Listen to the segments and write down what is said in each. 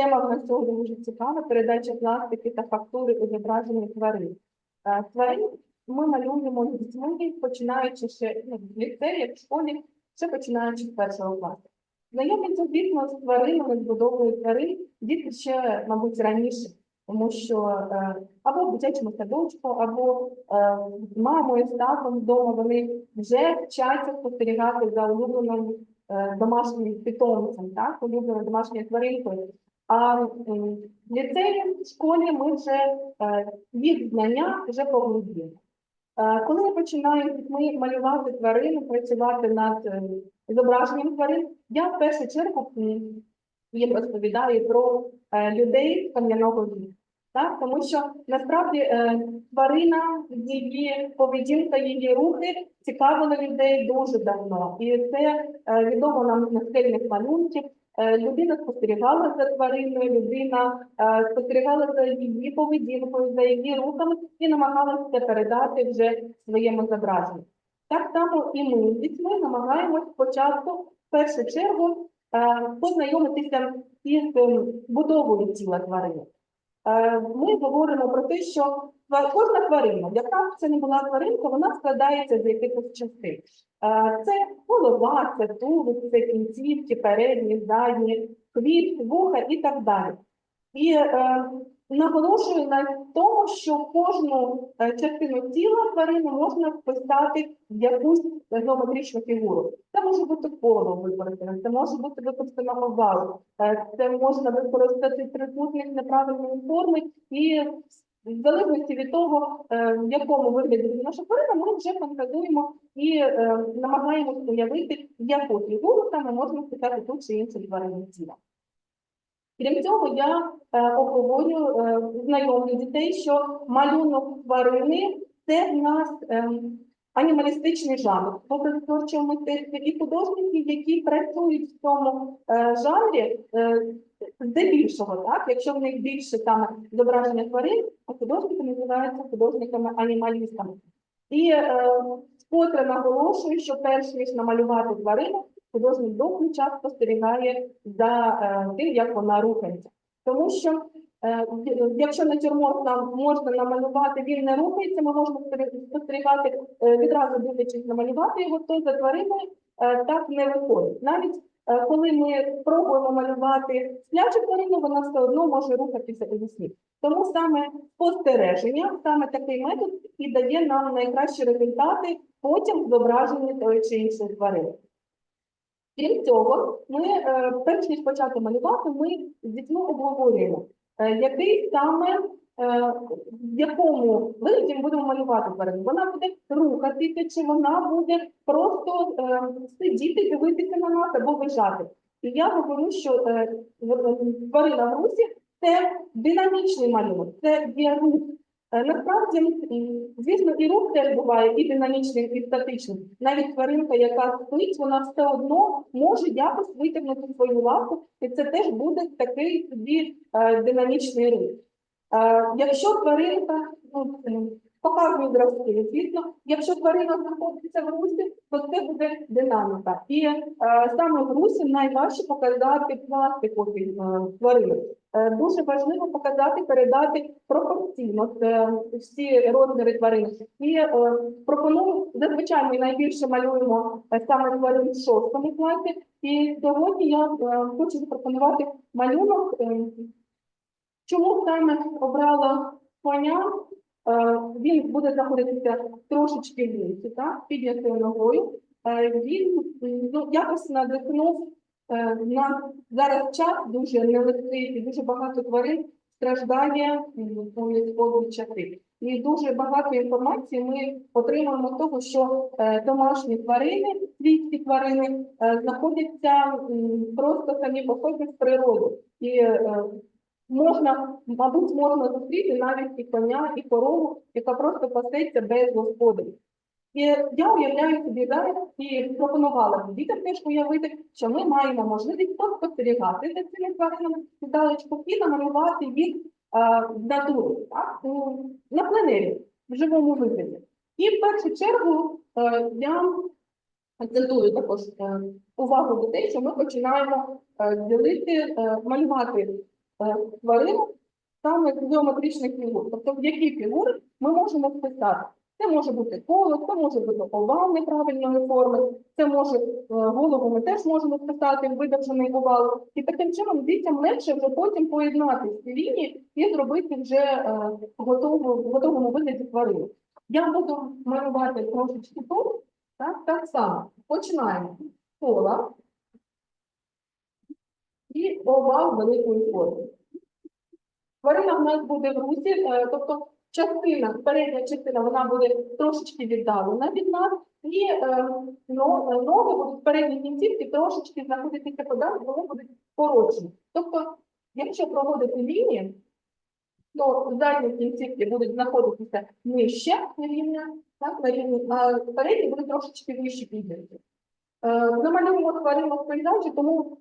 Тема в нас сьогодні дуже цікава передача пластики та фактури у зображенні тварин. Е, Тварин ми малюємо дітьми, починаючи ще ну, в ліцеї, в школі, ще починаючи з першого класу. Знайомиться, звісно, з тваринами, з будовою тварин, діти ще, мабуть, раніше, тому що е, або в дитячому садочку, або е, з мамою, з татом вдома вони вже вчаться спостерігати за улюбленим домашнім питомцем, так, улюбленою домашньою тваринкою. А в ліцеї, в школі ми вже е, їх знання вже поглибили. Е, Коли я починаю дітьми малювати тварини, працювати над е, зображенням тварин, я в першу чергу їм розповідаю про людей кам'яного віку. Так? Тому що насправді тварина, її поведінка, її рухи цікавили людей дуже давно. І це відомо нам з наскельних малюнків. Е, Людина спостерігала за твариною, людина е, спостерігала за її поведінкою, за її рухами і намагалася передати вже своєму зображенню. Так само і ми з дітьми намагаємось спочатку, в першу чергу, е, познайомитися із е, будовою тіла тварини. Е, Ми говоримо про те, що кожна тварина, яка б це не була тваринка, вона складається з якихось частин. Е, Це голова, це тулуб, це кінцівки, передні, задні, хвіст, вуха і так далі. І е, наголошую на тому, що кожну е, частину тіла тварини можна вписати в якусь геометричну фігуру. Це може бути коло використане, це може бути використано овал, е, це можна використати трикутник неправильної форми і в залежності від того, е, в якому вигляді наша тварина, ми вже фантазуємо і намагаємося уявити, яку фігуру саме можна вписати тут чи інше тваринне тіло. Крім цього, я е, обговорюю, е, знайомлю дітей, що малюнок тварини це в нас ем, анімалістичний жанр в образотворчому мистецтві і художники, які працюють в цьому е, жанрі, здебільшого, так, якщо в них більше саме зображення тварин, то художники називаються художниками-анімалістами. І е, вкотре наголошую, що перш ніж намалювати тварину, художник довгий час спостерігає за е, тим, як вона рухається. Тому що е, якщо натюрморт нам можна намалювати, він не рухається, ми можемо спостерігати- е, відразу дивлячись намалювати його, то за твариною так не виходить. Навіть коли ми пробуємо малювати сплячу тварину, вона все одно може рухатися у вісні. Тому саме спостереження, саме такий метод і дає нам найкращі результати потім в зображенні тої чи іншої тварини. Крім цього, ми, е, перш ніж почати малювати, ми з дітьми обговорюємо, е, який саме е, в якому вигляді ми будемо малювати тварину. Вона буде рухатися, чи вона буде просто сидіти, дивитися на нас або лежати. І я говорю, що тварина в русі це динамічний малюнок, це є рух. Е, Насправді, звісно, і рух теж буває і динамічний, і статичний. Навіть тваринка, яка спить, вона все одно може якось витягнути свою лапу, і це теж буде такий собі е, динамічний рух. Е, якщо тваринка, ну, показую зразки, звісно, якщо тварина знаходиться в русі, то це буде динаміка. І е, саме в русі найважче показати пластику е, тварини. Е, Дуже важливо показати, передати пропорційно е, всі розміри тварин. І е, пропоную, зазвичай ми найбільше малюємо е, саме тварин в шостому класі. І сьогодні я е, хочу запропонувати малюнок. е, Чому саме обрала коня? Е, Він буде знаходитися трошечки в лісі, так, піднятою ногою. Е, Він ну, якось надихнув е, на зараз час дуже нелегкий і дуже багато тварин страждає військові часи. І дуже багато інформації ми отримуємо того, що домашні тварини, свійські тварини знаходяться просто самі по собі в природі. І можна, мабуть, можна зустріти навіть і коня, і корову, яка просто пасеться без господарів. І я уявляю собі зараз і пропонувала дітям теж уявити, що ми маємо можливість спостерігати за цими тваринами здалечку і намалювати їх в натурі, так, на пленері, в живому вигляді. І в першу чергу е, я акцентую також е, увагу дітей, що ми починаємо е, ділити, е, малювати е, тварин саме з геометричних фігур. Тобто, в які фігури ми можемо вписати. Це може бути коло, це може бути овал неправильної форми, це може е, голову ми теж можемо вписати в видовжений овал. І таким чином дітям легше вже потім поєднати ці лінії і зробити вже е, в готовому вигляді тварину. Я буду малювати трошечки тут, так, так само. Починаємо кола і овал великої форми. Тварина в нас буде в русі, е, тобто частина, передня частина, вона буде трошечки віддалена від нас, і е, е, ноги будуть в передній кінцівці трошечки знаходитися подалі, вони будуть коротші. Тобто, якщо проводити лінії, то задні кінцівки будуть знаходитися нижче рівня, так, на рівні, а передні будуть трошечки вище підняті. Намалюємо тварину в пейзажі, тому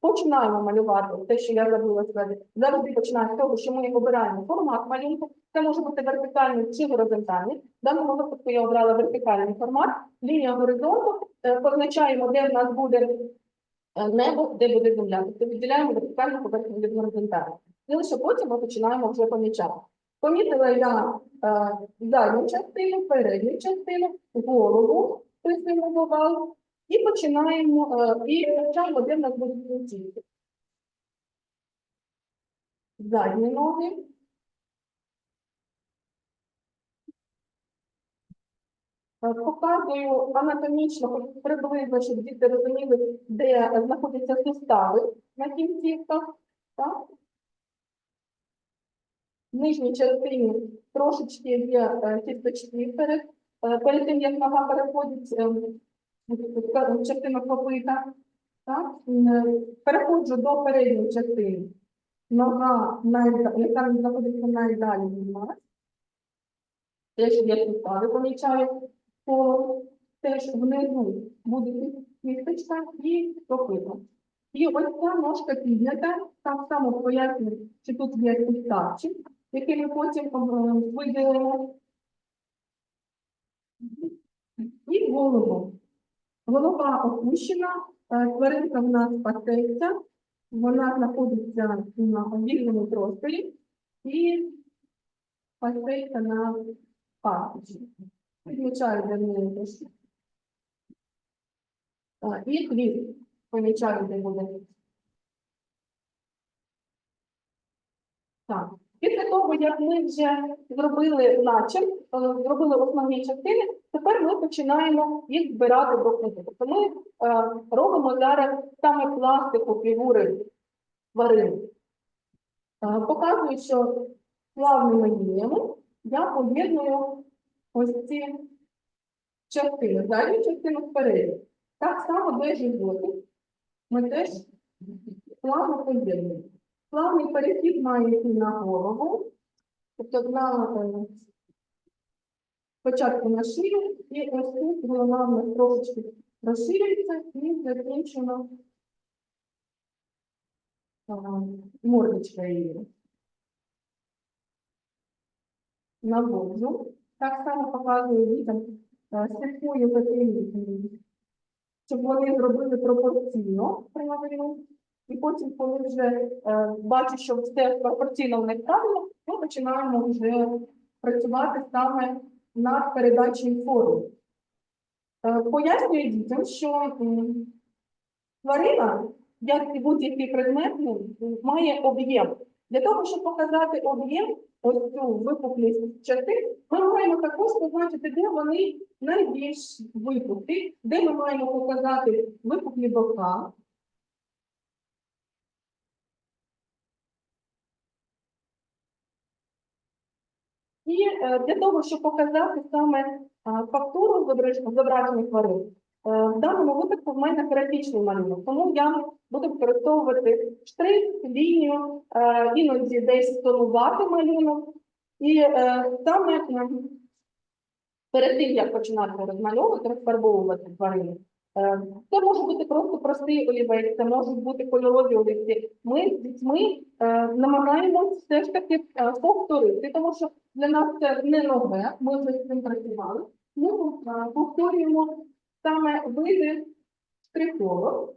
починаємо малювати те, що я забула сказати. Завжди починаємо з того, що ми обираємо формат малюнку. Це може бути вертикальний чи горизонтальний. В даному випадку я обрала вертикальний формат. Лінія горизонту е, позначаємо, де в нас буде е, небо, де буде земля. Тобто відділяємо вертикальну поверхню від горизонтальної. І лише потім ми починаємо вже помічати. Помітила я е, задню частину, передню частину, голову присильного валу. І починаємо, е, і починаємо, де в нас будуть кінцівки. Задні ноги. Е, Показую анатомічно, приблизно, щоб діти розуміли, де знаходяться сустави на кінцівках. Так? В нижній частині трошечки є е, кісточки перед, перед тим, як нога переходить частину копита. Так? Переходжу до передньої частини. Нога, яка знаходиться найдалі від нас. Теж є сустави, помічаю. По теж внизу буде кісточка і копита. І ось ця ножка піднята, так само пояснюю, що тут є суставчик, який ми потім е, виділимо. І голову. Голова опущена, е, тваринка в нас пасеться, вона знаходиться на вільному просторі і пасеться на пасічі. Відмічаю для неї теж. І хвіст помічаю, де буде. Так. Після того, як ми вже зробили начин, е, зробили основні частини, тепер ми починаємо їх збирати до книги. Тобто ми е, робимо зараз саме пластику фігури тварин. Е, показую, що плавними лініями я поєдную ось ці частини, задню частину спереду. Так само, де животик, ми теж плавно поєднуємо. Плавний перехід має йти на голову, тобто на е, спочатку на шию, і ось тут голова в нас трошечки розширюється і закінчено е, мордочка її. Наводжу. Так само показую дітям, слідкую за тим, щоб вони зробили пропорційно правильно. І потім, коли вже е, бачу, що все пропорційно в них правильно, ми починаємо вже працювати саме над передачею форми. Е, пояснюю дітям, що тварина, як і будь-який предмет, ну, має об'єм. Для того, щоб показати об'єм, ось цю випуклість частин, ми маємо також позначити, де вони найбільш випуклі, де ми маємо показати випуклі бока. І е, для того, щоб показати саме фактуру зображених тварин, е, в даному випадку в мене графічний малюнок, тому я буду використовувати штрих, лінію, е, іноді десь тонувати малюнок. І саме е, перед тим, як починати розмальовувати, розфарбовувати тварини, це може бути просто простий олівець, це можуть бути кольорові олівці. Ми з дітьми намагаємося все ж таки е, повторити, тому що для нас це не нове, ми вже з цим працювали. Ми е, повторюємо саме види штриховок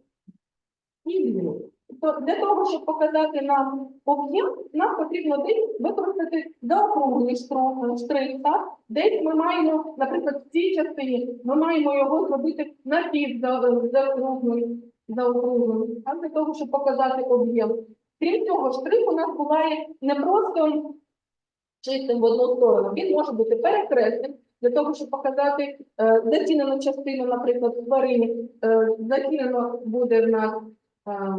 і ліній. То для того, щоб показати нам об'єм, нам потрібно десь використати заокруглий штрих, так? Десь ми маємо, наприклад, в цій частині ми маємо його зробити напів заокруглий, заокруглий, так? для того, щоб показати об'єм. Крім цього, штрих у нас буває не просто чистим в одну сторону, він може бути перекресним, для того, щоб показати е, зацінену частину, наприклад, тварині, е, зацінено буде в нас е,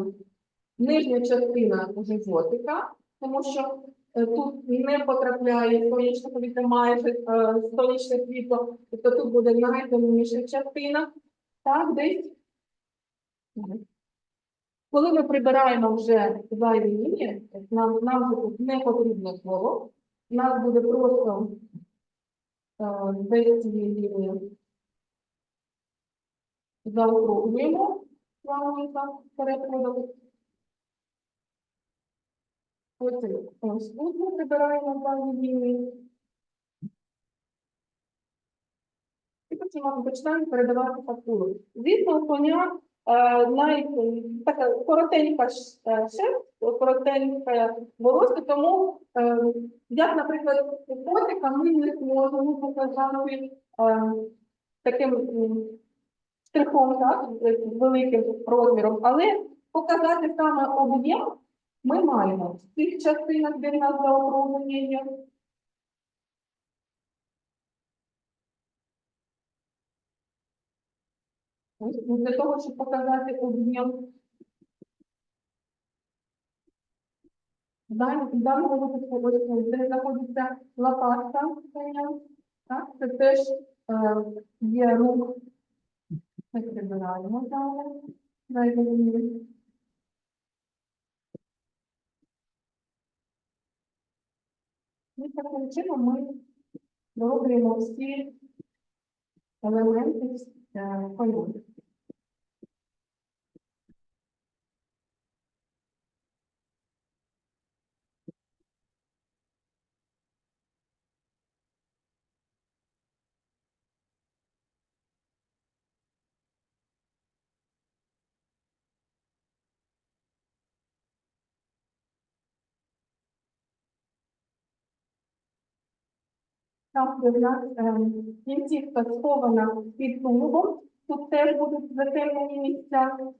нижня частина животика, тому що е, тут не потрапляє сонячне повітря майже е, сонячне світло, тобто тут буде найтемніша частина, так, десь. Коли ми прибираємо вже зайві лінії, нам, нам вже тут не потрібно слово, у нас буде просто е, цієї лінії заокруглюємо плавненько переходимо. Потім ось тут прибираємо зайві лінії. І потім починаємо передавати фактуру. Звісно, коня е, най, така коротенька е, шерсть, коротенька волосся, тому, е, як, наприклад, у котика ми не зможемо показати е, таким штрихом, так, великим розміром, але показати саме об'єм ми маємо в цих частинах, де в нас заокруглення є. Ну, Для того, щоб показати об'єм. В дан- в даному випадку, ось де знаходиться лопатка, так, це теж е, є рух. Ми прибираємо далі. Далі лінію. І таким чином ми дороблюємо всі елементи е, Там, де в нас е, кінцівка схована під тулубом, тут теж будуть затемнені місця.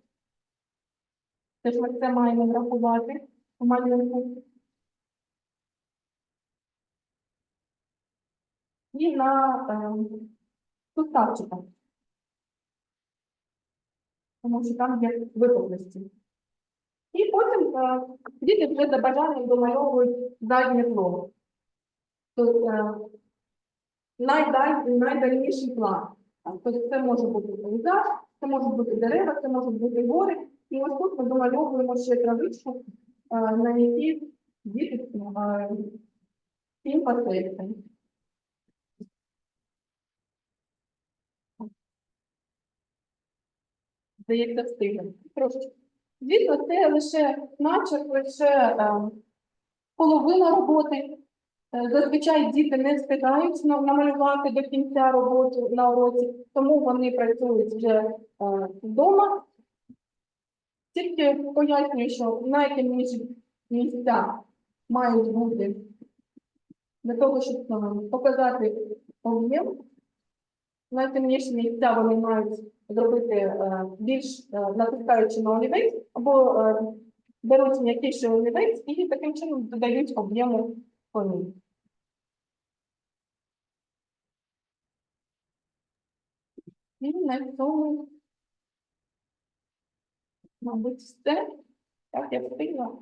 Теж ми це маємо врахувати у малюнку. І на е, суставчиках. Тому що там є випуклості. І потім е, діти вже за бажанням домальовують заднє тло. Тобто, е, найдаль, найдальніший план. Тобто це може бути пейзаж, це можуть бути дерева, це можуть бути гори. І ось тут ми домальовуємо ще травичку, е, на якій діти е, всім пасуються. Здається, встигли. Трошки. Звісно, це лише начерк, лише е, половина роботи. Е, Зазвичай діти не встигають намалювати до кінця роботи на уроці, тому вони працюють вже е, вдома. Тільки пояснюю, що найтемніші місця мають бути для того, щоб е, показати об'єм. Найтемніші місця вони мають зробити більш натискаючи на олівець, або беруть м'якіший олівець і таким чином додають об'єму фоні. І на цьому, мабуть, все. Так, я встигла.